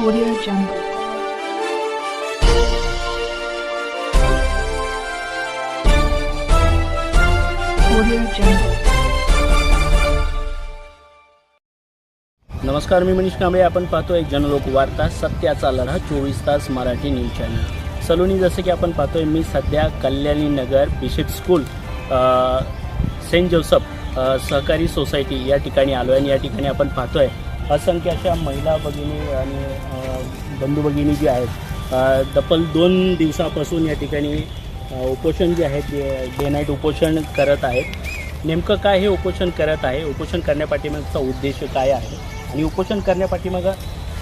Audio Jungle. नमस्कार मी मनीष कांबळे. आपण पाहतो एक जनलोक वार्ता सत्याचा लढा चोवीस तास मराठी न्यूज चॅनल. सलोनी जसं की आपण पाहतोय मी सध्या Kalyani Nagar bishop school saint Joseph सहकारी सोसायटी या ठिकाणी आलो आहे आणि या ठिकाणी आपण पाहतोय असंख्य अशा महिला भगिनी आणि बंधू भगिनी जी आहेत दपल दोन दिवसापासून या ठिकाणी उपोषण जे आहे ते डे नाईट उपोषण करत आहेत. नेमकं काय हे उपोषण करत आहे? उपोषण करण्यापाठीमागचा उद्देश काय आहे? आणि उपोषण करण्यापाठीमागं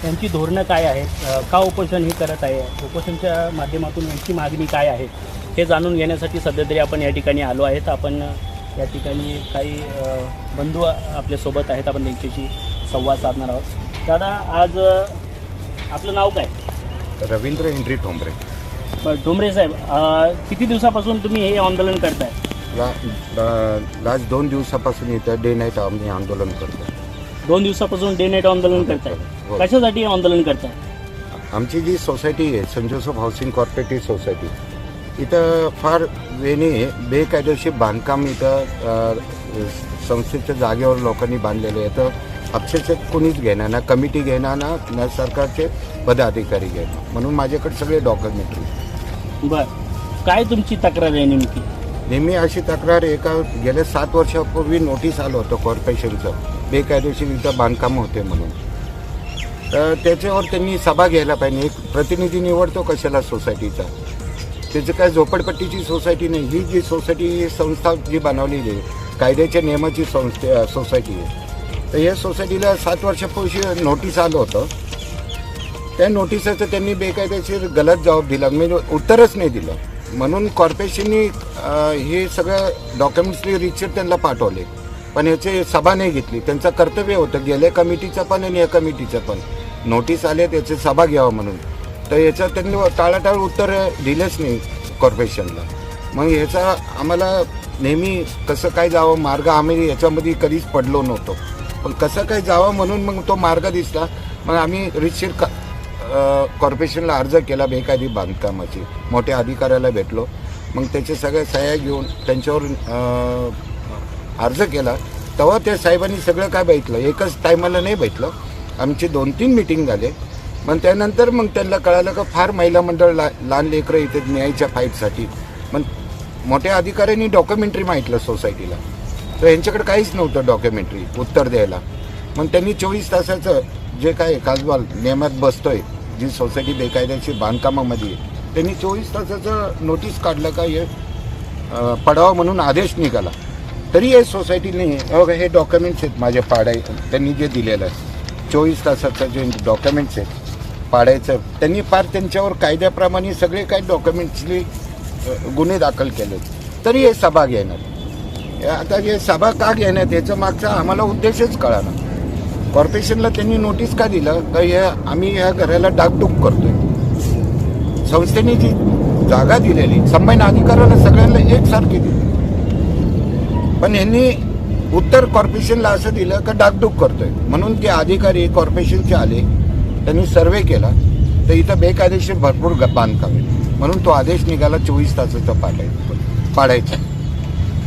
त्यांची धोरणं काय आहेत? का उपोषण हे करत आहे? उपोषणच्या माध्यमातून यांची मागणी काय आहे? हे जाणून घेण्यासाठी सध्या तरी आपण या ठिकाणी आलो आहेत. आपण या ठिकाणी काही बंधू आपल्यासोबत आहेत. आपण त्यांच्याशी संवाद साधणार आहोत. दादा आज आपलं नाव काय? रवींद्र एंड्री ठोंबरे. बरं, डोंबरे साहेब किती दिवसापासून तुम्ही हे आंदोलन करताय? ला लास्ट दोन दिवसापासून इथं डे नाईट आम्ही आंदोलन करतो दोन दिवसापासून डे नाईट आंदोलन करताय. हो. कशासाठी आंदोलन करताय? आमची जी सोसायटी आहे saint Joseph housing corporative society इथं फार वेने बेकायदेशीर बांधकाम इथं संस्थेच्या जागेवर लोकांनी बांधलेले आहे. तर अक्षरशः कोणीच घेणार ना कमिटी घेणार ना ना सरकारचे पदाधिकारी घेणार. म्हणून माझ्याकडे सगळे डॉक्युमेंटरी बर. काय तुमची तक्रार आहे नेमकी? नेहमी अशी तक्रार एका गेल्या सात वर्षापूर्वी नोटीस आलं होतं कॉर्पोरेशनचं. बेकायदेशीर इथं बांधकाम होते म्हणून. तर त्याच्यावर त्यांनी सभा घ्यायला पाहिजे. एक प्रतिनिधी निवडतो कशाला सोसायटीचा? त्याचं काय झोपडपट्टीची सोसायटी नाही. ही जी सोसायटी ही संस्था जी बनवलेली आहे कायद्याच्या नियमाची संस्थे सोसायटी आहे. तर या सोसायटीला सात वर्षापूर्वी नोटीस आलं होतं. त्या नोटिसाचं त्यांनी बेकायदेशीर गलत जबाब दिला म्हणजे उत्तरच नाही दिलं. म्हणून कॉर्पोरेशननी हे सगळं डॉक्युमेंट्सनी रिचर त्यांना पाठवले. पण याचे सभा नाही घेतली. त्यांचं कर्तव्य होतं गेल्या कमिटीचं पण आणि या कमिटीचं पण. नोटीस आले त्याचे सभा घ्यावं म्हणून. तर याचं त्यांनी टाळाटाळ उत्तर दिलेच नाही कॉर्पोरेशनला मग ह्याचा आम्हाला नेहमी कसं काय जावं मार्ग आम्ही याच्यामध्ये कधीच पडलो नव्हतो. पण कसं काय जावं म्हणून मग तो मार्ग दिसला. मग आम्ही रितशीर का कॉर्पोरेशनला अर्ज केला बेकायदी बांधकामाची. मोठ्या अधिकाऱ्याला भेटलो. मग त्याचे सगळे सह्या घेऊन त्यांच्यावर अर्ज केला. तेव्हा त्या साहेबांनी सगळं काय बघितलं? एकच टायमाला नाही भेटलं आमची दोन तीन मिटिंग झाले. मग त्यानंतर मग त्यांना कळालं का फार महिला मंडळ ला लहान लेकरं इथे न्यायच्या फाईटसाठी मग मोठ्या अधिकाऱ्यांनी डॉक्युमेंटरी मागितलं सोसायटीला तर यांच्याकडे काहीच नव्हतं डॉक्युमेंटरी उत्तर द्यायला. मग त्यांनी चोवीस तासाचं जे काय काजवाल नियमात बसतोय जी सोसायटी बेकायद्याची बांधकामामध्ये आहे, त्यांनी चोवीस तासाचं नोटीस काढलं का हे पडावा पडावं म्हणून आदेश निघाला. तरी हे सोसायटीने हे डॉक्युमेंट्स आहेत माझ्या पाडाय त्यांनी जे दिलेलं आहे. चोवीस तासाचं जे डॉक्युमेंट्स आहेत पाडायचं त्यांनी फार त्यांच्यावर कायद्याप्रमाणे सगळे काही डॉक्युमेंट्सली गुन्हे दाखल केले तरी हे सभा घेणार. आता जे सभा का घेण्यात याचा मागचा आम्हाला उद्देशच कळाला. कॉर्पोरेशनला त्यांनी नोटीस का दिलं? तर हे आम्ही या घराला डागडुग करतोय. संस्थेने जी जागा दिलेली संबंध अधिकाऱ्याला सगळ्यांना एकसारखी दिली. पण यांनी उत्तर कॉर्पोरेशनला असं दिलं का डागडुग करतोय. म्हणून ते अधिकारी कॉर्पोरेशनचे आले त्यांनी सर्वे केला तर इथं बेकायदेशीर भरपूर बांधकामे बांधकाम आहे. म्हणून तो आदेश निघाला चोवीस तासाचा पाडायचा पाडायचा.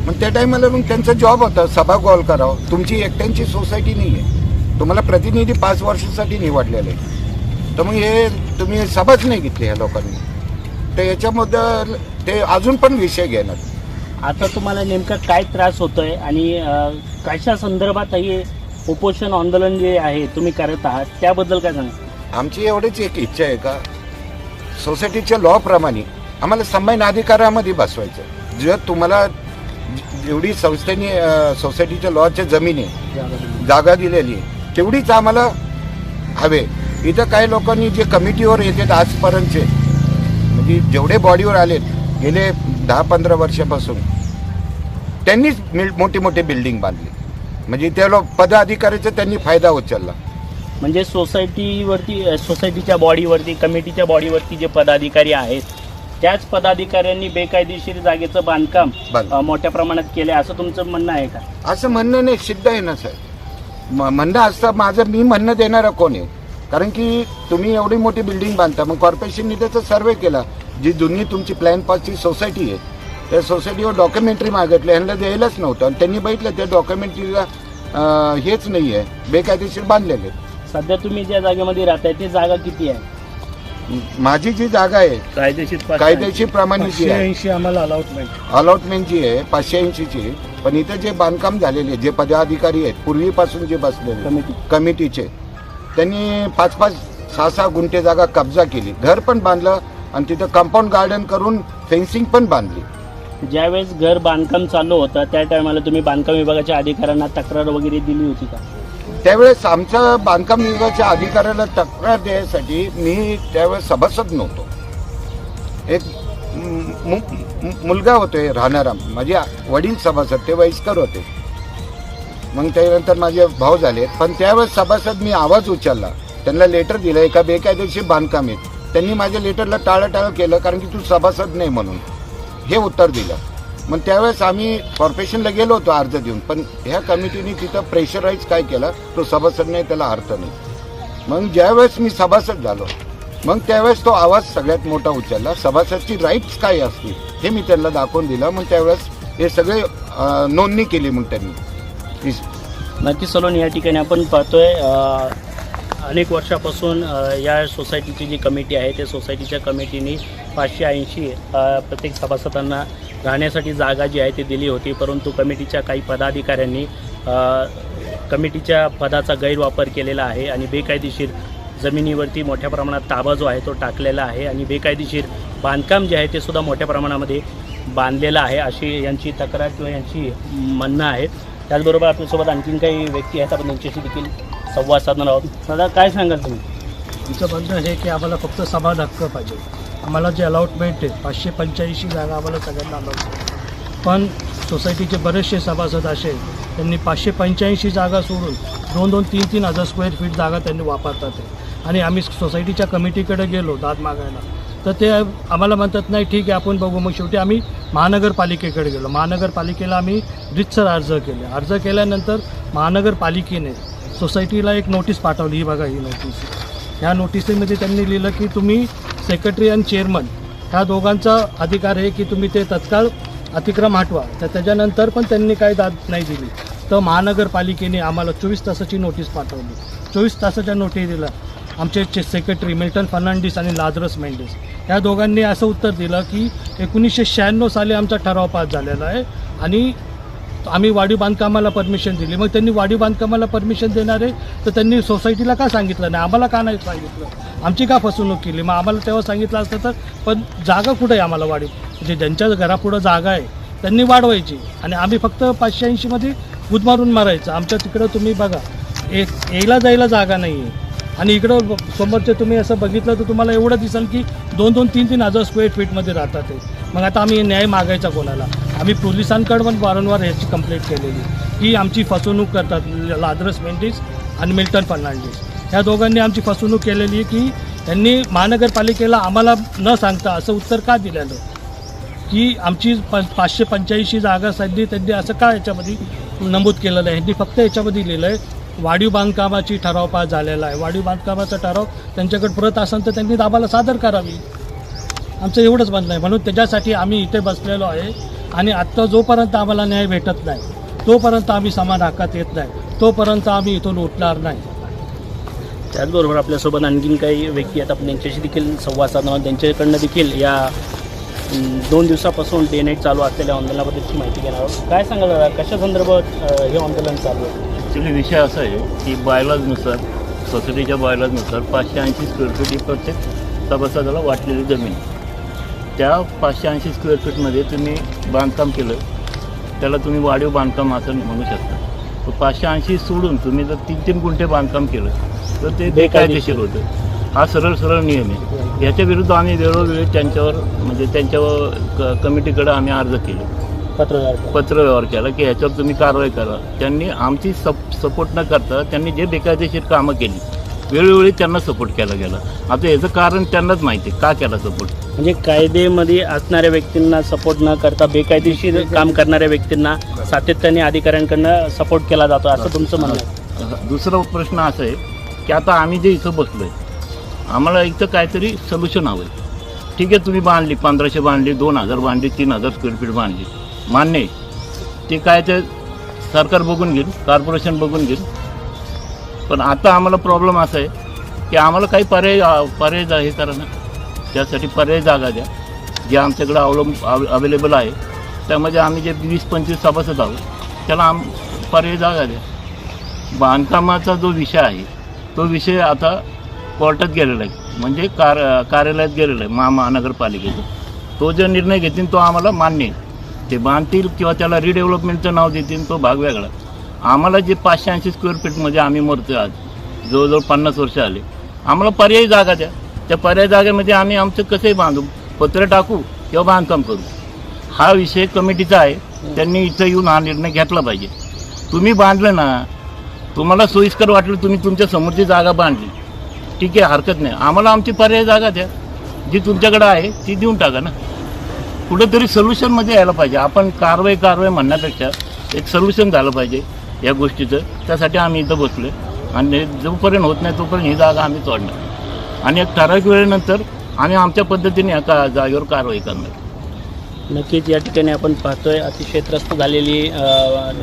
मग त्या टायमाला मग त्यांचा जॉब होता. सभा कॉल करावं. तुमची एकट्यांची सोसायटी नाही आहे तुम्हाला प्रतिनिधी पाच वर्षासाठी निवडलेले आहे तर मग हे तुम्ही सभाच नाही घेतली ह्या लोकांनी. तर याच्याबद्दल ते अजून पण विषय घेणार. आता तुम्हाला नेमका काय त्रास होतोय आणि अ, कशा संदर्भात हे उपोषण आंदोलन जे आहे तुम्ही करत आहात त्याबद्दल काय सांगा आमची एवढीच एक इच्छा आहे का? सोसायटीच्या लॉ प्रमाणे आम्हाला संबंध अधिकारामध्ये बसवायचं जर तुम्हाला जेवढी संस्थेने सोसायटीच्या लॉच्या जमिनी जागा दिलेली आहे तेवढीच आम्हाला हवे. इथं काही लोकांनी जे कमिटीवर येतात आजपर्यंतचे म्हणजे जेवढे बॉडीवर आलेत गेले दहा पंधरा वर्षापासून त्यांनीच मिल- मोठी मोठी बिल्डिंग बांधली. म्हणजे त्या लोक पदाधिकाऱ्याचा त्यांनी फायदा उचलला म्हणजे सोसायटीवरती सोसायटीच्या बॉडीवरती कमिटीच्या बॉडीवरती जे पदाधिकारी आहेत त्याच पदाधिकाऱ्यांनी बेकायदेशीर जागेचं बांधकाम बांध- अ, मोठ्या प्रमाणात केलंय असं तुमचं म्हणणं आहे का? असं म्हणणं नाही सिद्ध आहे ना साहेब. म- म्हणणं असतं माझं मी म्हणणं देणारा कोण आहे? कारण की तुम्ही एवढी मोठी बिल्डिंग बांधता मग कॉर्पोरेशनने त्याचा सर्वे केला. जी जुनी तुमची प्लॅन पासची सोसायटी आहे त्या सोसायटीवर डॉक्युमेंटरी मागितलं यांना द्यायलाच नव्हतं. आणि त्यांनी बघितलं त्या डॉक्युमेंटरीला हेच नाही आहे बेकायदेशीर बांधलेले. सध्या तुम्ही ज्या जागेमध्ये राहताय ती जागा किती आहे? माझी जी जागा आहे कायदेशीर कायदेशीर प्रमाणे ऐंशी आम्हाला अलॉटमेंट जी आहे पाचशे ऐंशीची पण इथे जे बांधकाम झालेले जे पदाधिकारी आहेत पूर्वीपासून जे बसलेले कमिटी. कमिटीचे त्यांनी पाच पाच सहा सहा गुंठे जागा कब्जा केली. घर पण बांधलं आणि तिथं कंपाऊंड गार्डन करून फेन्सिंग पण बांधली. ज्यावेळेस घर बांधकाम चालू होतं त्या टायमाला तुम्ही बांधकाम विभागाच्या अधिकाऱ्यांना तक्रार वगैरे दिली होती का? त्यावेळेस आमच्या बांधकाम विभागाच्या अधिकाऱ्याला तक्रार द्यायसाठी मी त्यावेळेस सभासद नव्हतो. एक मु- मु- मुलगा होते राहणारा माझे वडील सभासद ते वयस्कर होते. मग त्यानंतर माझे भाऊ झाले. पण त्यावेळेस सभासद मी आवाज उचलला. त्यांना लेटर दिलं एका बेकायदेशीर बांधकाम आहेत त्यांनी माझ्या लेटरला टाळाटाळ केलं कारण की तू सभासद नाही म्हणून. हे उत्तर दिलं. मग त्यावेळेस आम्ही कॉर्पोरेशनला गेलो होतो अर्ज देऊन. पण ह्या कमिटीने तिथं प्रेशराईज काय केला? तो सभासद नाही त्याला अर्थ नाही. मग ज्यावेळेस मी सभासद झालो मग त्यावेळेस तो आवाज सगळ्यात मोठा उचलला. सभासदची राईट्स काय असतील हे मी त्यांना दाखवून दिलं. मग त्यावेळेस हे सगळे नोंदणी केली मग त्यांनी. नक्की सलोन या ठिकाणी आपण पाहतोय अनेक वर्षापासून या सोसायटीची जी कमिटी आहे त्या सोसायटीच्या कमिटीने पाचशे ऐंशी प्रत्येक सभासदांना राहण्यासाठी जागा जी आहे ती दिली होती परंतु कमिटीच्या काही पदाधिकाऱ्यांनी कमिटीच्या पदाचा गैरवापर केलेला आहे आणि बेकायदेशीर जमिनीवरती मोठ्या प्रमाणात ताबा जो आहे तो टाकलेला आहे आणि बेकायदेशीर बांधकाम जे आहे ते सुद्धा मोठ्या प्रमाणामध्ये बांधलेलं आहे अशी यांची तक्रार किंवा यांची म्हणणं आहे. त्याचबरोबर आपल्यासोबत आणखीन काही व्यक्ती आहेत आपण त्यांच्याशी देखील संवाद साधणार आहोत. दादा काय सांगाल तुम्ही? आमचं म्हणणं हे की आम्हाला फक्त समान हक्क पाहिजे. आम्हाला जे अलॉटमेंट आहे पाचशे पंच्याऐंशी जागा आम्हाला सगळ्यांना अलॉट पण सोसायटीचे बरेचसे सभासद असे त्यांनी पाचशे पंच्याऐंशी जागा सोडून दोन दोन तीन तीन हजार स्क्वेअर फीट जागा त्यांनी वापरतात आणि आम्ही सोसायटीच्या कमिटीकडे गेलो दाद मागायला. तर ते आम्हाला म्हणतात नाही ठीक आहे आपण बघू. मग शेवटी आम्ही महानगरपालिकेकडे गेलो. महानगरपालिकेला आम्ही रितसर अर्ज केले. अर्ज केल्यानंतर महानगरपालिकेने सोसायटीला एक नोटीस पाठवली. ही बघा ही नोटीस ह्या नोटिसीमध्ये त्यांनी लिहिलं की तुम्ही सेक्रेटरी आणि चेअरमन ह्या दोघांचा अधिकार आहे की तुम्ही ते तत्काळ अतिक्रम हटवा. तर त्याच्यानंतर पण त्यांनी काही दाद नाही दिली. तर महानगरपालिकेने आम्हाला चोवीस तासाची नोटीस पाठवली. चोवीस तासाच्या नोटीस आमचे चे सेक्रेटरी मिल्टन फर्नांडिस आणि लाजरस मेंडिस. ह्या दोघांनी असं उत्तर दिलं की एकोणीसशे शहाण्णव साली आमचा ठराव पास झालेला आहे आणि आम्ही वाढीव बांधकामाला परमिशन दिली. मग त्यांनी वाढीव बांधकामाला परमिशन देणारे तर त्यांनी सोसायटीला का सांगितलं नाही? आम्हाला का नाही सांगितलं? आमची का फसवणूक केली? मग आम्हाला तेव्हा सांगितलं असतं तर पण जागा कुठं आहे आम्हाला वाढीव म्हणजे ज्यांच्या घरापुढं जागा आहे त्यांनी वाढवायची. आणि आम्ही फक्त पाचशे ऐंशीमध्ये गुदमारून मारायचं. आमच्या तिकडं तुम्ही बघा एक यायला जायला जागा नाही आहे आणि इकडं समोरचे तुम्ही असं बघितलं तर तुम्हाला एवढं दिसेल की दोन दोन तीन तीन हजार स्क्वेअर फीटमध्ये राहतात ते. मग आता आम्ही न्याय मागायचा कोणाला? आम्ही पोलिसांकडे पण वारंवार ह्याची कंप्लेंट केलेली. की आमची फसवणूक करतात लाद्रस मेंडिस आणि मिल्टन फर्नांडिस. ह्या दोघांनी आमची फसवणूक केलेली आहे की त्यांनी महानगरपालिकेला आम्हाला न सांगता असं उत्तर का दिलेलं? की आमची प पाचशे पंच्याऐंशी जागा सध्या त्यांनी असं का याच्यामध्ये नमूद केलेलं आहे? ह्यांनी फक्त याच्यामध्ये लिहिलं आहे वाढीव बांधकामाची ठराव पास झालेला आहे. वाढीव बांधकामाचा ठराव त्यांच्याकडे परत असेल तर त्यांनी दाबाला सादर करावी. आमचं एवढंच म्हणणं आहे. म्हणून त्याच्यासाठी आम्ही इथे बसलेलो आहे. आणि आत्ता जोपर्यंत आम्हाला न्याय भेटत नाही तोपर्यंत आम्ही समान हक्कात येत नाही. तोपर्यंत आम्ही इथून उठणार नाही. त्याचबरोबर आपल्यासोबत आणखीन काही व्यक्ती आहेत. आपण त्यांच्याशी देखील संवाद साधणार त्यांच्याकडनं देखील या दोन दिवसापासून डे नाईट चालू असलेल्या आंदोलनाबद्दलची माहिती घेणार आहोत. काय सांगाल दादा? कशा संदर्भात हे आंदोलन चालू आहे? ॲक्च्युली विषय असा आहे की बायलॉजनुसार सोसायटीच्या बायलॉजनुसार पाचशे ऐंशी स्क्वेअर फीट ही प्रत्येक सभासदाला वाटलेली जमीन. त्या पाचशे ऐंशी स्क्वेअर फीटमध्ये तुम्ही बांधकाम केलं त्याला तुम्ही वाढीव बांधकाम असं म्हणू शकता. तर पाचशे ऐंशी सोडून तुम्ही जर तीन तीन गुंठे बांधकाम केलं तर ते बेकायदेशीर. होतं. हा सरळ सरळ नियम आहे. याच्या विरुद्ध आम्ही वेळोवेळी त्यांच्यावर म्हणजे त्यांच्यावर क कमिटीकडे आम्ही अर्ज केले. पत्रकार पत्र व्यवहार केला की ह्याच्यावर तुम्ही कारवाई करा. त्यांनी आमची सप सपोर्ट न करता त्यांनी जे बेकायदेशीर कामं केली वेळोवेळी त्यांना सपोर्ट केला गेला. आता याचं कारण त्यांनाच माहिती आहे. का केला सपोर्ट म्हणजे कायदेमध्ये असणाऱ्या व्यक्तींना सपोर्ट न करता बेकायदेशीर काम करणाऱ्या व्यक्तींना सातत्याने अधिकाऱ्यांकडनं सपोर्ट केला जातो असं तुमचं म्हणणं आहे? दुसरा प्रश्न असा आहे की आता आम्ही जे इथं बसलो आहे आम्हाला इथं काहीतरी सोल्युशन हवं आहे ठीक आहे तुम्ही बांधली पंधराशे बांधली दोन हजार बांधली तीन हजार स्क्वेअर फीट बांधली. मान्य आहे. ते काय ते सरकार बघून घेईल कॉर्पोरेशन बघून घेईल. पण आता आम्हाला प्रॉब्लेम असा आहे की आम्हाला काही पर्याय पर्याय हे करा ना. त्यासाठी पर्याय जागा द्या. जे आमच्याकडं अवलंब अवेलेबल आहे. त्यामध्ये आम्ही जे वीस पंचवीस सभासद आहोत त्याला आम पर्याय जागा द्या. बांधकामाचा जो विषय आहे तो विषय आता कोर्टात गेलेला आहे. म्हणजे कार कार्यालयात गेलेला आहे महानगरपालिकेचा. तो जो निर्णय घेतील तो आम्हाला मान्य आहे. ते बांधतील किंवा त्याला रिडेव्हलपमेंटचं नाव देतील तो भाग वेगळा. आम्हाला जे पाचशे ऐंशी स्क्वेअर फीटमध्ये आम्ही मरतो आज जवळजवळ पन्नास वर्ष आले. आम्हाला पर्यायी जागा द्या. त्या पर्यायी जागेमध्ये आम्ही आमचं कसंही बांधू पत्र टाकू किंवा बांधकाम करू. हा विषय कमिटीचा आहे. त्यांनी इथं येऊन हा निर्णय घेतला पाहिजे. तुम्ही बांधलं ना तुम्हाला सोयीस्कर वाटलं तुम्ही तुमच्या समोरची जागा बांधली. ठीक आहे हरकत नाही. आम्हाला आमची पर्याय जागा द्या. जी तुमच्याकडे आहे ती देऊन टाका ना. कुठेतरी सोल्युशनमध्ये यायला पाहिजे. आपण कारवाई कारवाई म्हणण्यापेक्षा एक सोल्युशन झालं पाहिजे. या गोष्टीचं. त्यासाठी आम्ही इथं बसलो आणि जोपर्यंत होत नाही तोपर्यंत ही जागा आम्ही तोडणार. आणि एक ठराविक वेळेनंतर आम्ही आमच्या पद्धतीने या का जागेवर कारवाई करणार. नक्कीच या ठिकाणी आपण पाहतोय अतिशय त्रस्त झालेली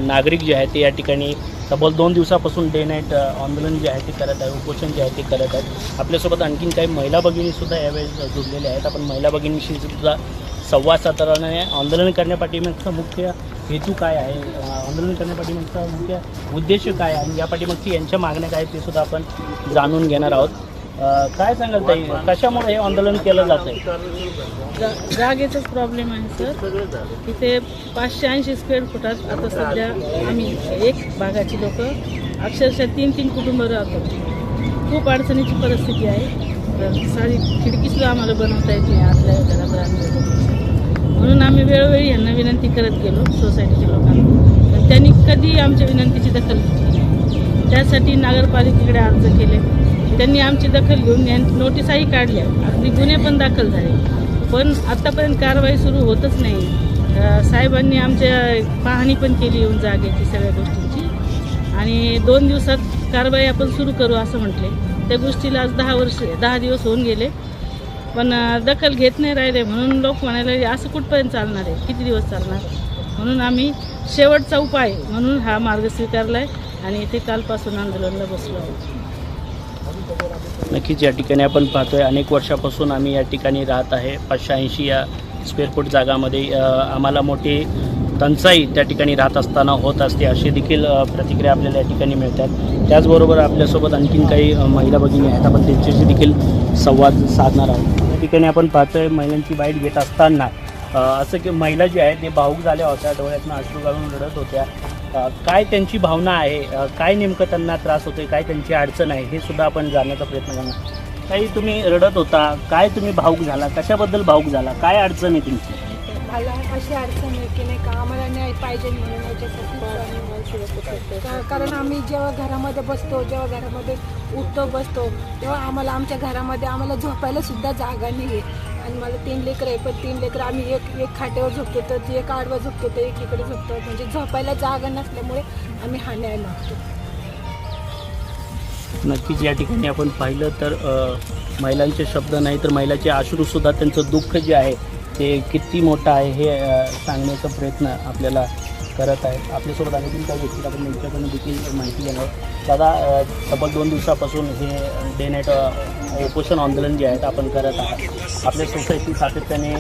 नागरिक जे आहे ते या ठिकाणी तब्बल दोन दिवसापासून डे नाईट आंदोलन जे आहे ते करत आहे उपोषण जे आहे ते करत आहेत. आपल्यासोबत आणखीन काही महिला भगिनीसुद्धा यावेळेस जुडलेल्या आहेत. आपण महिला भगिनीशी सुद्धा संवाद साताराने आंदोलन करण्यापाठीमागचा मुख्य हेतू काय आहे? आंदोलन करण्यापाठीमागचा मुख्य उद्देश काय आहे? आणि या पाठीमागची यांच्या मागण्या काय ते सुद्धा आपण जाणून घेणार आहोत. काय सांगाल ताई? कशामुळे हे आंदोलन केलं जात आहे? जागेचाच प्रॉब्लेम आहे सर इथे पाचशे ऐंशी स्क्वेअर फुटात आता सध्या आम्ही एक भागाची लोक अक्षरशः तीन तीन कुटुंब राहतो. खूप अडचणीची परिस्थिती आहे. तर सारी खिडकीसुद्धा आम्हाला बनवता येत नाही आतल्या घरात म्हणून आम्ही वेळोवेळी यांना विनंती करत गेलो सोसायटीच्या लोकांना. पण त्यांनी कधी आमच्या विनंतीची दखल घेतली त्यासाठी नगरपालिकेकडे अर्ज केले. त्यांनी आमची दखल घेऊन या काढल्या. अगदी गुन्हे पण दाखल झाले. पण आत्तापर्यंत कारवाई सुरू होतच नाही. साहेबांनी आमच्या पाहणी पण केली येऊन जागेची सगळ्या गोष्टींची. आणि दोन दिवसात कारवाई आपण सुरू करू असं म्हटले. त्या गोष्टीला आज दहा वर्ष दहा दिवस होऊन गेले. पण दखल घेत नाही राहिले म्हणून लोक म्हणायला असं कुठपर्यंत चालणार आहे? किती दिवस चालणार? म्हणून आम्ही शेवटचा उपाय म्हणून हा मार्ग स्वीकारला आहे आणि इथे कालपासून आंदोलनाला बसलो आहोत. नक्कीच या ठिकाणी आपण पाहतोय अनेक वर्षापासून आम्ही या ठिकाणी राहत आहे. पाचशे ऐंशी या स्क्वेअर फूट जागामध्ये आम्हाला मोठी टंचाई त्या ठिकाणी राहत असताना होत असते अशी देखील प्रतिक्रिया आपल्याला या ठिकाणी मिळतात. त्याचबरोबर आपल्यासोबत आणखीन काही महिला भगिनी आहेत. आपण त्यांच्याशी देखील संवाद साधणार आहोत. ठिकाणी आपण पाहतोय महिलांची बाईट घेत असताना असं की महिला जे आहेत ते भाऊक झाल्या होत्या डोळ्यातनं अश्रू घालून रडत होत्या. काय त्यांची भावना आहे? काय नेमकं त्यांना त्रास होतोय? काय त्यांची अडचण आहे? हे सुद्धा आपण जाण्याचा प्रयत्न करणार. काही तुम्ही रडत होता. काय तुम्ही भाऊक झाला? कशाबद्दल भाऊक झाला? काय अडचण आहे तुमची? मला अशी अडचण आहे की नाही का आम्हाला न्याय पाहिजे म्हणून याच्यासाठी कारण आम्ही जेव्हा घरामध्ये बसतो जेव्हा घरामध्ये उठतो बसतो तेव्हा आम्हाला आमच्या घरामध्ये आम्हाला झोपायला सुद्धा जागा नाही आहे आणि मला तीन लेकरं आहे पण तीन लेकरं आम्ही एक एक खाट्यावर झोपतो तर ती एक आडवा झोपतो तर एक इकडे झोपतो. म्हणजे झोपायला जागा नसल्यामुळे आम्ही हा न्याय मागतो. नक्कीच या ठिकाणी आपण पाहिलं तर महिलांचे शब्द नाही तर महिलाचे अश्रूसुद्धा त्यांचं दुःख जे आहे ते किती मोठं आहे हे सांगण्याचा प्रयत्न आपल्याला करत आहेत. आपल्यासोबत आणखी काही व्यक्ती आपण त्यांच्याकडून देखील माहिती घेणार दादा तब्बल दोन दिवसापासून हे डे नाईट उपोषण आंदोलन जे आहेत आपण करत आहात. आपल्या सोसायटी सातत्याने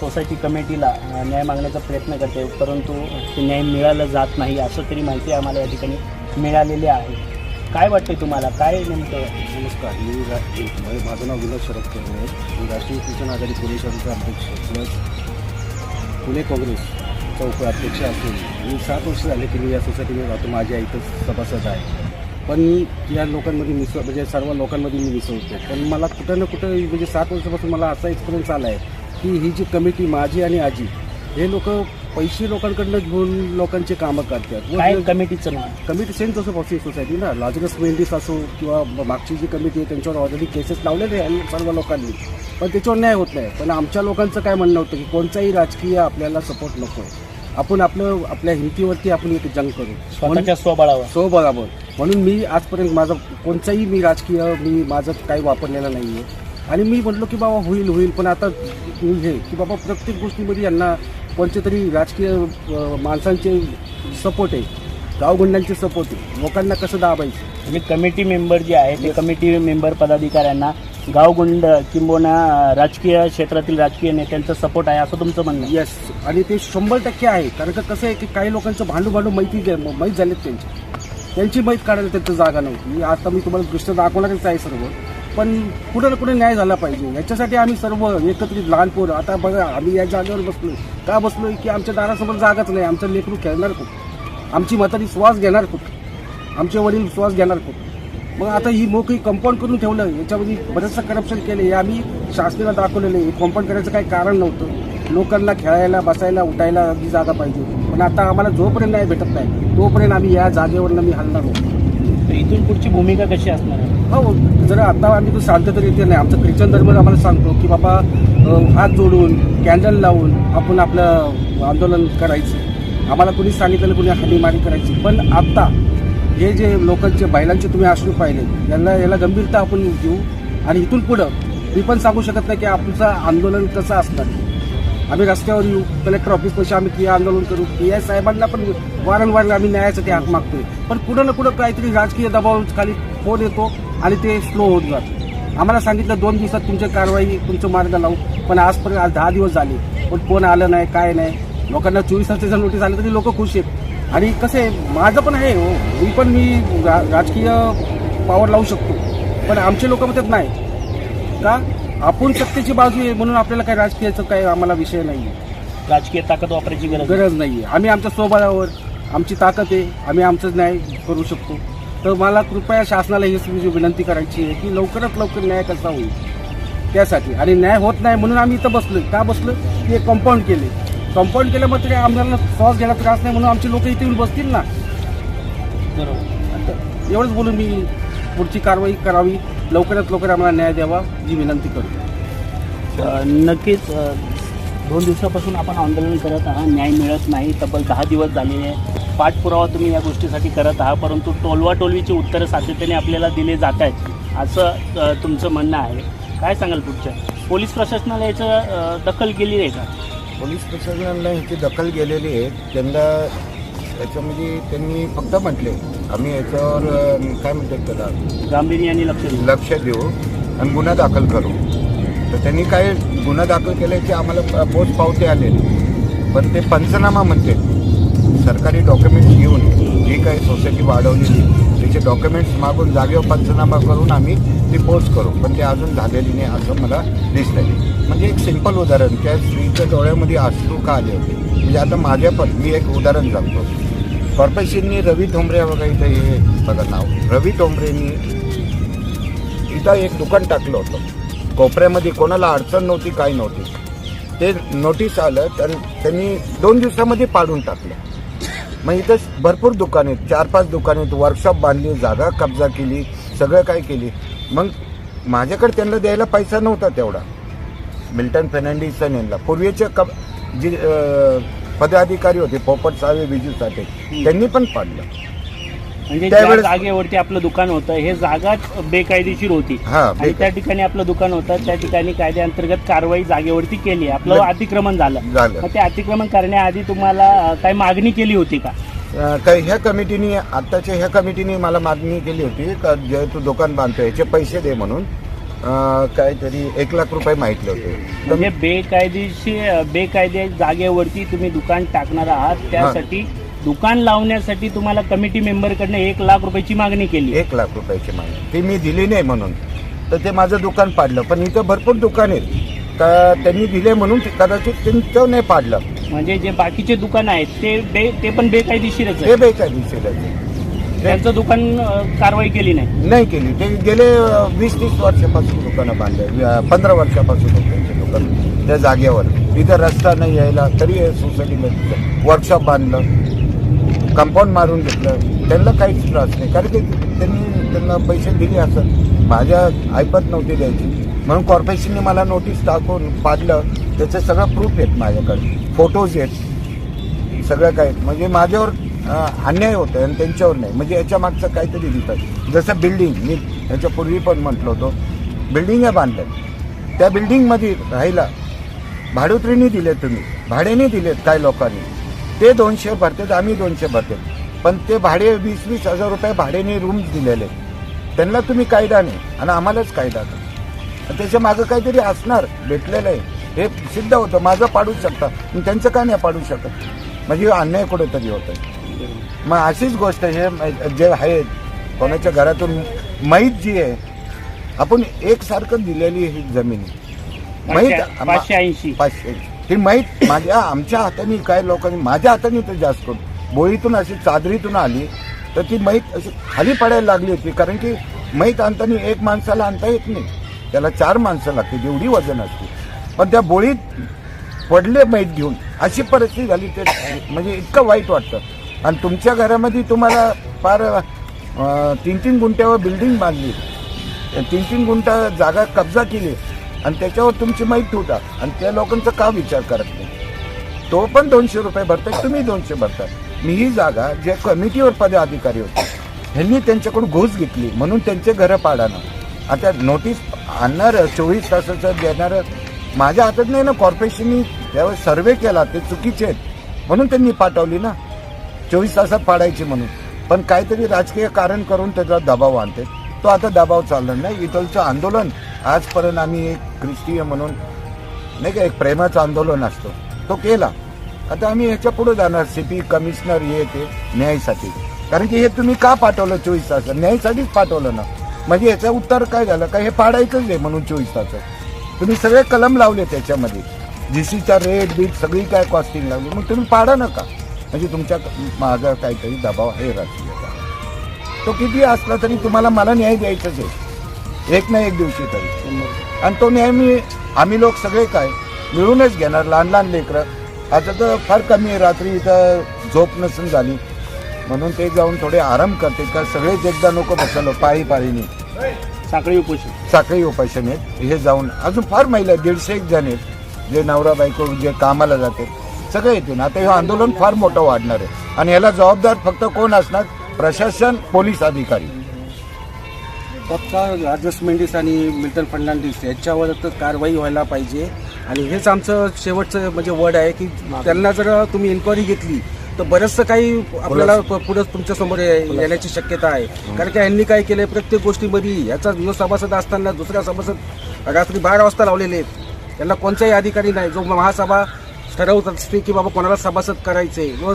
सोसायटी कमिटीला न्याय मागण्याचा प्रयत्न करते परंतु ते न्याय मिळालं जात नाही असं तरी माहिती आम्हाला या ठिकाणी मिळालेली आहे. काय वाटते तुम्हाला? काय नेमकं? नमस्कार मी रा- माझं माझं नाव विनोद शरद कर्णे आहे मी राष्ट्रीय शिक्षण आघाडी पुणे शहराचा अध्यक्ष. प्लस पुणे काँग्रेसचा उपअध्यक्ष असून मी सात वर्ष झाले की मी या सोसायटीमध्ये राहतो. माझ्या इथं सभासद आहे. पण या लोकांमध्ये मिसळ म्हणजे सर्व लोकांमध्ये मी मिसळतो पण मला कुठं ना कुठं म्हणजे सात वर्षापासून मला असा एक्सपिरियन्स आला आहे की ही जी कमिटी माझी आणि आजी हे लोक पैसे लोकांकडनं घेऊन लोकांचे कामं करतात. काय कमिटीचं नाव committee saint Joseph office society ना लाजरस मेंडिस असो किंवा मागची जी कमिटी आहे त्यांच्यावर ऑलरेडी केसेस लावलेले आहे सर्व लोकांनी. पण त्याच्यावर न्याय होत नाही. पण आमच्या लोकांचं काय म्हणणं होतं की कोणताही राजकीय आपल्याला सपोर्ट नको. आहे आपण आपलं आपल्या हिमतीवरती आपण एक जंग करू. स्वतःच्या स्वबळावर. सो बरोबर म्हणून मी आजपर्यंत माझं कोणताही मी राजकीय मी माझं काही वापरलेलं नाही आहे आणि मी म्हटलो की बाबा होईल होईल. पण आता हे की बाबा प्रत्येक गोष्टीमध्ये यांना कोणते तरी राजकीय माणसांचे सपोर्ट आहे. गावगुंडांचे सपोर्ट आहे. लोकांना कसं दाबायचं? म्हणजे कमिटी मेंबर जे आहे ते कमिटी मेंबर पदाधिकाऱ्यांना गावगुंड किंबहुना अं, राजकीय क्षेत्रातील राजकीय नेत्यांचा सपोर्ट आहे असं तुमचं म्हणणं? येस आणि ते शंभर टक्के आहे. कारण का कसं आहे की काही लोकांचं भांडू भांडू माहिती माहीत झालेत त्यांची. त्यांची माहीत काढायला त्यांचं जागा नव्हती. आता मी तुम्हाला दृष्ट दाखवणारच आहे सर्व. पण कुठं ना कुठे न्याय झाला पाहिजे. याच्यासाठी आम्ही सर्व एकत्रित लहान पोरं. आता बघा आम्ही या जागेवर बसलोय. का बसलोय? की आमच्या दारासमोर जागाच नाही. आमचं लेकरू खेळणार खूप. आमची म्हातारी श्वास घेणार खूप. आमचे वडील श्वास घेणार खूप. मग आता ही मोकळी कंपाऊंड करून ठेवलं याच्यामध्ये बरंचसं करप्शन केलं हे आम्ही शासनाला दाखवलेलं आहे. कंपाऊंड करायचं काही कारण नव्हतं. लोकांना खेळायला बसायला उठायला अगदी जागा पाहिजे पण आता आम्हाला जोपर्यंत नाही भेटत नाही तोपर्यंत आम्ही या जागेवरनं मी हलणार होतो इथून पुढची भूमिका कशी असणार आहे? हो जर आता आम्ही तो तरी येते नाही. आमचं ख्रिश्चन धर्म आम्हाला सांगतो की बाबा हात जोडून कॅन्डल लावून आपण आपलं आंदोलन करायचं. आम्हाला कुणी सांगितलं कुणी हानीमारी करायची. पण आता हे जे लोकांचे बैलांचे तुम्ही अश्रू पाहिले यांना याला गंभीरता आपण घेऊ. आणि इथून पुढं मी पण सांगू शकत नाही की आमचं आंदोलन कसं असणार. आम्ही रस्त्यावर येऊ कलेक्टर ऑफिसपाशी आम्ही क्रिया आंदोलन करू. पी आय साहेबांना पण वारंवार आम्ही न्यायासाठी हात मागतोय. पण कुठं ना कुठं काहीतरी राजकीय दबाव खाली फोन येतो आणि ते स्लो होत जातं. आम्हाला सांगितलं दोन दिवसात तुमची कारवाई तुमचं मार्ग लावू. पण आजपर्यंत आज दहा दिवस झाले. पण कोण आलं नाही काय नाही. लोकांना चोवीस तासाचं नोटीस आलं तरी लोक खुश आहेत. आणि कसं आहे माझं पण आहे हो. मी पण मी रा राजकीय पावर लावू शकतो. पण आमचे लोक म्हणतात नाही. का? आपण सत्तेची बाजू आहे म्हणून आपल्याला काही राजकीयाचं काही आम्हाला विषय नाही आहे राजकीय ताकद वापरायची गरज नाही. गरज नाही आहे आम्ही आमच्या स्वबळावर आमची ताकद आहे आम्ही आमचं न्याय करू शकतो. तर मला कृपया शासनाला हीच मी विनंती करायची आहे की लवकरात लवकर न्याय कसा होईल? त्यासाठी. आणि न्याय होत नाही म्हणून आम्ही इथं बसलो का बसलो की कंपाऊंड केले कंपाऊंड केल्यामुळे तरी आम्हाला श्वास घ्यायला त्रास नाही म्हणून आमचे लोक इथे येऊन बसतील ना? बरोबर. एवढंच बोलून मी पुढची कारवाई करावी. लवकरात लवकर आम्हाला न्याय द्यावा ही विनंती करतो अ, नक्कीच अ, दोन दिवसापासून आपण आंदोलन करत आहात. न्याय मिळत नाही. तब्बल दहा दिवस झालेले आहे पाठपुरावा तुम्ही या गोष्टीसाठी करत आहात परंतु टोलवा टोलवीची उत्तरं सातत्याने आपल्याला दिले जात आहेत असं तुमचं म्हणणं आहे. काय सांगाल पुढच्या? पोलीस प्रशासनाला याचं दखल केली आहे का? पोलीस प्रशासनाला ह्याची दखल गेलेली आहे त्यांना याच्यामध्ये त्यांनी फक्त म्हटले आम्ही याच्यावर काय म्हणतात त्याला? गांभीर्याने लक्ष लक्ष देऊ आणि गुन्हा दाखल करू. तर त्यांनी काय गुन्हा दाखल केल्याचे आम्हाला पोच पावते आलेले. पण ते पंचनामा म्हणते. सरकारी डॉक्युमेंट्स घेऊन जी काही सोसायटी वाढवलेली त्याचे डॉक्युमेंट्स मागून जागेवर पंचनामा करून आम्ही ती पोस्ट करू. पण ते अजून झालेली नाही असं मला दिसतंय. म्हणजे एक सिंपल उदाहरण त्या स्त्रीच्या डोळ्यामध्ये अश्रू का आले होते? म्हणजे आता माझ्या पण मी एक उदाहरण सांगतो. कॉर्पोरेशननी रवी ठोंबरे वगैरे इथं हे बघा नाव. रवी ठोंबरेनी इथं एक दुकान टाकलं होतं. कोपऱ्यामध्ये कोणाला अडचण नव्हती काय नव्हती. ते नोटीस आलं तर त्यांनी दोन दिवसामध्ये पाडून टाकलं. मग इथं भरपूर दुकान आहेत चार पाच दुकान आहेत वर्कशॉप बांधली जागा कब्जा केली सगळं काय केली. मग माझ्याकडे त्यांना द्यायला पैसा नव्हता तेवढा. मिल्टन फर्नांडिस यांना. पूर्वीचे कब जी पदाधिकारी होते पोपट सावे विजू साठे त्यांनी पण पाडलं. म्हणजे ज्या त्यावेळेस- जागेवरती आपलं दुकान होतं हे जागा बेकायदेशीर होती हा, आणि. त्या ठिकाणी आपलं दुकान होतं त्या ठिकाणी कायद्याअंतर्गत कारवाई जागेवरती केली आपलं. अतिक्रमण झालं झालं. मग ते अतिक्रमण करण्याआधी तुम्हाला अं, काही मागणी केली होती का अं, काय ह्या कमिटीने आत्ताच्या ह्या कमिटीने मला मागणी केली होती का जे तू दुकान बांधतोय याचे पैसे दे म्हणून अं, काहीतरी एक लाख रुपये माहितले होते तर म्हणजे बेकायदेशीर बेकायदे जागेवरती तुम्ही दुकान टाकणार आहात त्यासाठी दुकान लावण्यासाठी तुम्हाला कमिटी मेंबरकडनं एक लाख रुपयाची मागणी केली. एक लाख रुपयाची मागणी. ती मी दिली नाही म्हणून. तर ते माझं दुकान पाडलं. पण इथं भरपूर दुकान आहेत. का त्यांनी दिले म्हणून ते कदाचित त्यांचं नाही पाडलं. म्हणजे जे बाकीचे दुकान आहेत ते बे ते पण बेकायदेशीरच ते आहे बेकायदेशीर आहे त्यांचं दुकान अं, कारवाई केली नाही. नाही केली. ते गेले वीस तीस वर्षापासून दुकानं बांधले. पंधरा वर्षापासून होते त्यांचे दुकान त्या जागेवर. इथं रस्ता नाही यायला तरी सोसायटीमध्ये वर्कशॉप बांधलं. कंपाऊंड मारून घेतलं. त्यांना काहीच त्रास नाही. कारण की त्यांनी त्यांना पैसे दिले असं माझ्या ऐपत नव्हती द्यायची. म्हणून कॉर्पोरेशनने मला नोटीस टाकून पाडलं. त्याचे सगळं प्रूफ आहेत माझ्याकडे. फोटोज आहेत. सगळं काय म्हणजे माझ्यावर अन्याय होतं आणि त्यांच्यावर नाही. म्हणजे याच्या मागचं काहीतरी दिसत जसं बिल्डिंग मी याच्यापूर्वी पण म्हटलं होतो. बिल्डिंग बांधल्या त्या बिल्डिंगमध्ये राहायला भाडोत्रीने दिले तुम्ही. भाड्याने दिलेत काय लोकांनी. ते दोनशे भरतात आम्ही दोनशे भरतात. पण ते भाडे वीस वीस हजार रुपये भाड्याने रूम्स दिलेले. त्यांना तुम्ही कायदा नाही आणि आम्हालाच कायदा नाही. त्याच्या मागं काहीतरी असणार भेटलेलं आहे. हे सिद्ध होतं. माझं पाडू शकता पण त्यांचं का नाही पाडू शकत? म्हणजे अन्याय कुठेतरी होतं मग अशीच गोष्ट हे जे आहेत कोणाच्या घरातून मैत जी आहे आपण एकसारखं दिलेली ही जमीन आहे. पाचशे- पाचशे ऐंशी. पाचशे हे माहीत माझ्या आमच्या हाताने काय लोकांनी माझ्या हाताने तर जास्त करून. बोळीतून अशी चादरीतून आली तर ती माहीत अशी खाली पडायला लागली होती कारण की माहीत आणताना एक माणसाला आणता येत नाही. त्याला चार माणसं लागते एवढी वजन असते. पण त्या बोळीत पडले मैत घेऊन अशी परिस्थिती झाली ते म्हणजे इतकं वाईट वाटतं. आणि तुमच्या घरामध्ये तुम्हाला फार तीन तीन गुंट्यावर बिल्डिंग बांधली. तीन तीन गुंठा जागा कब्जा केली. आणि त्याच्यावर तुमची माहीत ठेवता. आणि त्या लोकांचा का विचार करत नाही? तो पण दोनशे रुपये भरतात तुम्ही दोनशे भरतात मी ही जागा जे कमिटीवर पदाधिकारी होते ह्यांनी त्यांच्याकडून घोष घेतली म्हणून त्यांचे घरं पाडाणं आता नोटीस आणणार चोवीस तासाचं देणार माझ्या हातात नाही ना कॉर्पोरेशननी त्यावर सर्वे केला ते चुकीचे आहेत. म्हणून त्यांनी पाठवली ना. चोवीस तासात पाडायची म्हणून. पण काहीतरी राजकीय कारण करून त्याचा दबाव आणते. तो आता दबाव चालणार नाही. इथलचं आंदोलन आजपर्यंत आम्ही एक ख्रिस्तीय म्हणून नाही का एक प्रेमाचं आंदोलन असतो. तो केला. आता आम्ही ह्याच्या पुढे जाणार. सीपी कमिशनर हे ते न्यायासाठी. कारण की हे तुम्ही का पाठवलं चोवीस तास? न्यायासाठीच पाठवलं ना. म्हणजे याचं उत्तर काय झालं? का हे पाडायचंच आहे म्हणून चोवीस तास. तुम्ही सगळे कलम लावले त्याच्यामध्ये. जीसीचा रेट बीट सगळी काय कॉस्टिंग लावली मग तुम्ही पाडा नका. म्हणजे तुमच्या माझा काहीतरी दबाव आहे राजकीय. तो किती असला तरी तुम्हाला मला न्याय द्यायचाच आहे. एक ना एक दिवशी तरी. आणि तो न्याय मी आम्ही लोक सगळे काय मिळूनच घेणार लहान लहान लेकरं. आता तर फार कमी आहे. रात्री इथं झोप नसून झाली. म्हणून ते जाऊन थोडे आराम करते का सगळेच एकदा नको बसलो पायी पाळीने साखळी उपोषण. साखळी उपासन आहेत. हे जाऊन अजून फार महिला दीडशे एक जण आहेत. जे नवरा बायको जे कामाला जाते. सगळे येतील. आता हे आंदोलन फार मोठं वाढणार आहे. आणि याला जबाबदार फक्त कोण असणार? प्रशासन पोलीस अधिकारी. तत्काळ राजस मेंडिस आणि मिल्टन फर्नांडिस यांच्यावर तर कारवाई व्हायला पाहिजे. आणि हेच आमचं शेवटचं म्हणजे वर्ड आहे की त्यांना जर तुम्ही इन्क्वायरी घेतली तर बरंचसं काही आपल्याला पुढं तुमच्यासमोर येण्याची शक्यता आहे. कारण की यांनी काय केलंय प्रत्येक गोष्टीमध्ये याचा जो सभासद असताना दुसऱ्या सभासद रात्री बारा वाजता लावलेले आहेत. त्यांना कोणताही अधिकारी नाही. जो महासभा ठरवत असते की बाबा कोणाला सभासद करायचे व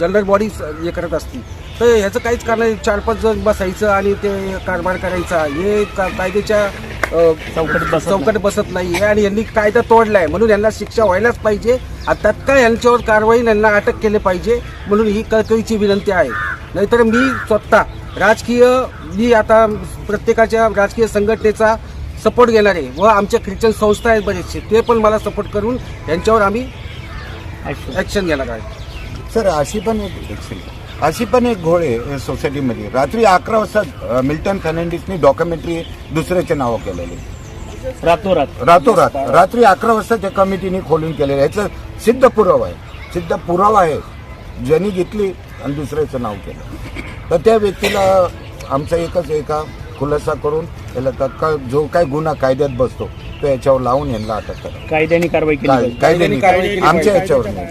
जनरल बॉडी हे करत असते तर ह्याचं काहीच कारण नाही. चार पाच जण बसायचं आणि ते कारभार करायचा. हे का- कायद्याच्या अ, चौकटीत बसत चौकट बसत नाही आणि यांनी कायदा तोडलाय. म्हणून यांना शिक्षा व्हायलाच पाहिजे. आणि तात्काळ यांच्यावर कारवाई यांना अटक केली पाहिजे. म्हणून ही कळकळीची विनंती आहे. नाहीतर मी स्वतः राजकीय मी आता प्रत्येकाच्या राजकीय संघटनेचा सपोर्ट घेणार आहे. व आमच्या ख्रिश्चन संस्था आहेत बरेचसे ते पण मला सपोर्ट करून यांच्यावर आम्ही. ॲक्शन घेणार आहे. सर अशी पण एक. अशी पण एक घोळ आहे सोसायटीमध्ये रात्री अकरा वाजता मिल्टन फर्नांडिसनी डॉक्युमेंटरी दुसऱ्याच्या नावं केलेली. रातोरात. रातोरात. रात्री अकरा वाजता त्या कमिटीने खोलून केलेलं. आहे. याचं सिद्ध पुरावा आहे. सिद्ध पुरावा आहे. ज्यांनी घेतली आणि दुसऱ्याचं नाव केलं. तर त्या व्यक्तीला आमचा एकच एका खुलासा करून त्याला तत्काळ जो काय गुन्हा कायद्यात बसतो तो याच्यावर लावून यांना अटक करा. कायद्याने कारवाई केली. कायद्याने आमच्या. याच्यावर नाही.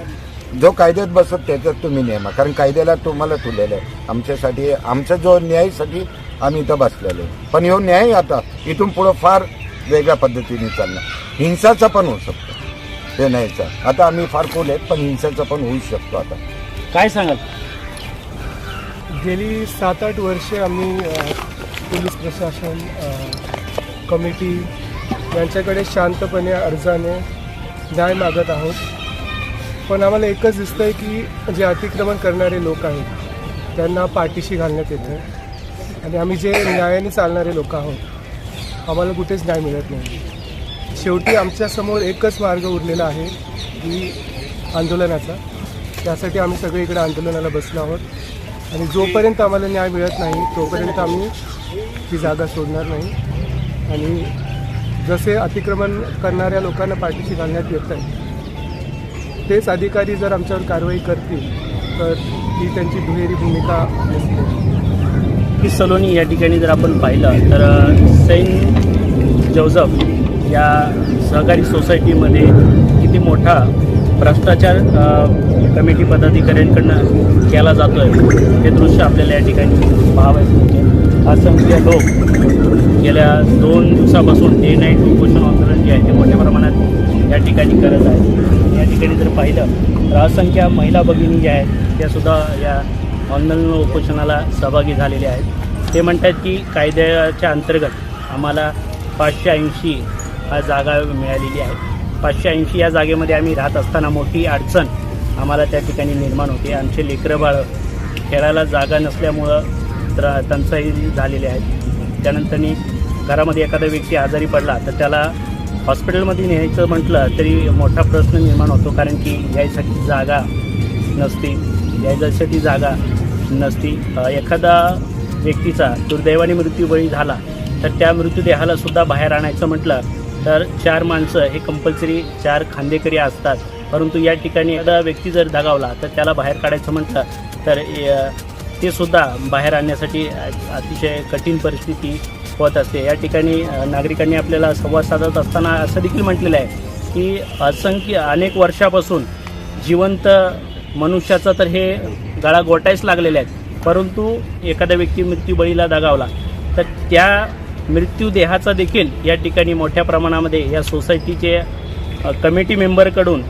जो कायद्यात बसत त्याच्यात तुम्ही नेमा. कारण कायद्याला तुम्हाला ठेवलेलं आहे. आमच्यासाठी आमचा जो न्यायसाठी आम्ही इथं बसलेलो आहे. पण ह्यो न्याय आता इथून पुढं फार वेगळ्या पद्धतीने चालणार. हिंसाचा पण होऊ शकतो. ते न्यायचा आता आम्ही फार कोल आहेत पण हिंसाचा पण होऊ शकतो आता. काय सांगाल? गेली सात आठ वर्षे आम्ही अ, पोलीस प्रशासन अ, कमिटी यांच्याकडे शांतपणे अर्जाने न्याय मागत आहोत. पण आम्हाला एकच दिसतं आहे की जे अतिक्रमण करणारे लोक आहेत त्यांना पाठीशी घालण्यात येतं आणि आम्ही जे न्यायाने चालणारे लोक आहोत आम्हाला कुठेच न्याय मिळत नाही. शेवटी आमच्यासमोर एकच मार्ग उरलेला आहे की आंदोलनाचा. त्यासाठी आम्ही सगळे इकडे आंदोलनाला बसलो आहोत. आणि जोपर्यंत आम्हाला न्याय मिळत नाही तोपर्यंत आम्ही ती जागा सोडणार नाही. आणि जसे अतिक्रमण करणाऱ्या लोकांना पाठीशी घालण्यात येत आहे तेच अधिकारी जर आमच्यावर कारवाई करतील तर ही त्यांची दुहेरी भूमिका असते. की सलोनी या ठिकाणी जर आपण पाहिलं तर सेंट जोझफ या सहकारी सोसायटीमध्ये किती मोठा भ्रष्टाचार कमिटी पदाधिकाऱ्यांकडनं केला जातो आहे हे दृश्य आपल्याला या ठिकाणी पाहावयास मिळते असंख्य लोक गेल्या दोन दिवसापासून डे नाईट उपोषण आंदोलन जे आहे ते मोठ्या प्रमाणात या ठिकाणी करत आहे. या ठिकाणी जर पाहिलं तर असंख्य महिला भगिनी ज्या आहेत त्या सुद्धा या आंदोलन उपोषणाला सहभागी झालेले आहेत. ते म्हणतात की कायद्याच्या अंतर्गत आम्हाला पाचशे ऐंशी हा जागा मिळालेली आहे. पाचशे ऐंशी या जागेमध्ये आम्ही राहत असताना मोठी अडचण आम्हाला त्या ठिकाणी निर्माण होते. आमचे लेकरं बाळं खेळायला जागा नसल्यामुळं तर टंचाई झालेली आहे. त्यानंतरनी घरामध्ये एखादा व्यक्ती आजारी पडला तर त्याला हॉस्पिटलमध्ये न्यायचं म्हटलं तरी मोठा प्रश्न निर्माण होतो कारण की यायसाठी जागा नसती. यायसाठी जागा नसती. एखादा व्यक्तीचा दुर्दैवाने मृत्यूबळी झाला तर त्या मृत्यूदेहाला सुद्धा बाहेर आणायचं म्हटलं तर चार माणसं हे कंपल्सरी चार खांदेकरी असतात. परंतु या ठिकाणी एखादा व्यक्ती जर दगावला तर त्याला बाहेर काढायचं म्हटलं तर ते सुद्धा बाहेर आणण्यासाठी अतिशय कठीण परिस्थिती होत असते. या ठिकाणी नागरिकांनी आपल्याला संवाद साधत असताना असं देखील म्हटलेलं आहे की असंख्य अनेक वर्षापासून जिवंत मनुष्याचा तर हे गळा गोटायच लागलेले आहेत. परंतु एखादा व्यक्ती मृत्यूबळीला दगावला तर त्या मृत्यूदेहाचा देखील या ठिकाणी मोठ्या प्रमाणामध्ये या सोसायटीचे कमिटी मेंबरकडून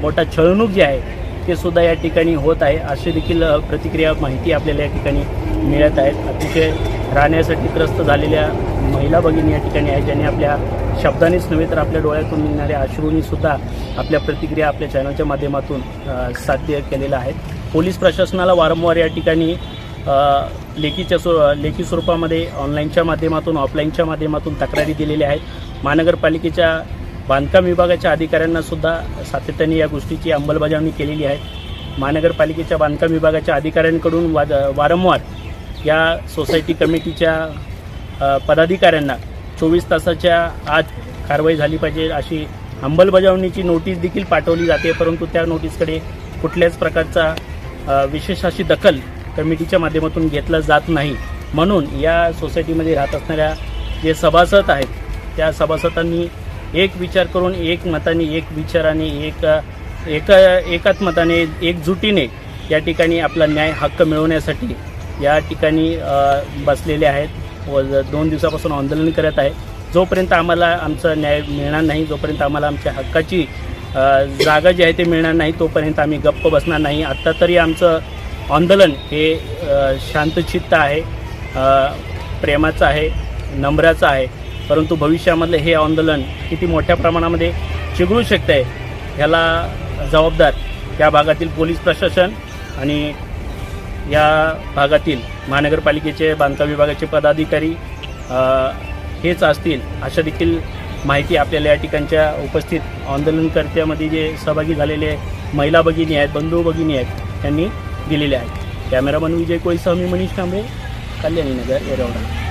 मोठा छळणूक जे आहे ते सुद्धा या ठिकाणी होत आहे. अशी देखील प्रतिक्रिया माहिती आपल्याला या ठिकाणी मिळत आहेत. अतिशय राहण्यासाठी त्रस्त झालेल्या महिला भगिनी या ठिकाणी आहेत ज्यांनी आपल्या शब्दानेच नव्हे तर आपल्या डोळ्यातून निघणाऱ्या अश्रूंनीसुद्धा आपल्या प्रतिक्रिया आपल्या चॅनलच्या माध्यमातून साध्य केलेल्या आहेत पोलीस प्रशासनाला वारंवार या ठिकाणी लेखीच्या स्व लेखी स्वरूपामध्ये ऑनलाईनच्या माध्यमातून ऑफलाईनच्या माध्यमातून तक्रारी दिलेल्या आहेत. महानगरपालिकेच्या बांधकाम विभागाच्या अधिकाऱ्यांना सुद्धा सातत्याने या गोष्टीची अंमलबजावणी केलेली आहे. महानगरपालिकेच्या बांधकाम विभागाच्या अधिकाऱ्यांकडून वाद वारंवार या सोसायटी कमिटीच्या पदाधिकाऱ्यांना चोवीस तासाच्या आत कारवाई झाली पाहिजे अशी अंमलबजावणीची नोटीस देखील पाठवली जाते. परंतु त्या नोटीसकडे कुठल्याच प्रकारचा विशेष अशी दखल कमिटीच्या माध्यमातून घेतला जात नाही. म्हणून या सोसायटीमध्ये राहत असणाऱ्या जे सभासद आहेत त्या सभासदांनी एक विचार करून एक मताने एक विचाराने एक एका एकाच मताने एकजुटीने या ठिकाणी आपला न्याय हक्क मिळवण्यासाठी या ठिकाणी बसलेले आहेत. व दोन दिवसापासून आंदोलन करत आहे जोपर्यंत आम्हाला आमचा न्याय मिळणार नाही जोपर्यंत आम्हाला आमच्या हक्काची जागा जी आहे ते मिळणार नाही तोपर्यंत आम्ही गप्प बसणार नाही. आत्ता तरी आमचं आंदोलन हे शांतचित्त आहे प्रेमाचं आहे नम्राचं आहे. परंतु भविष्यामधलं हे आंदोलन किती मोठ्या प्रमाणामध्ये चिघळू शकतं आहे ह्याला जबाबदार या भागातील पोलीस प्रशासन आणि या भागातील महानगरपालिकेचे बांधकाम विभागाचे पदाधिकारी हेच असतील अशा देखील माहिती आपल्याला या ठिकाणच्या उपस्थित आंदोलनकर्त्यामध्ये जे सहभागी झालेले महिला भगिनी आहेत बंधू भगिनी आहेत त्यांनी दिलेले आहेत. कॅमेरामन विजय कोळीसह मी मनीष कांबळे कल्याणीनगर येरवडा.